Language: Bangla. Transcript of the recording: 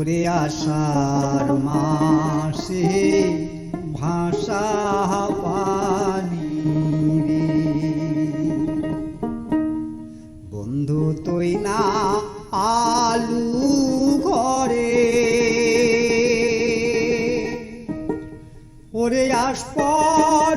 ওরে আসার মাসে ভাষা পানি রে। বন্ধু তুই না আলু ঘরে। ওরে আস পর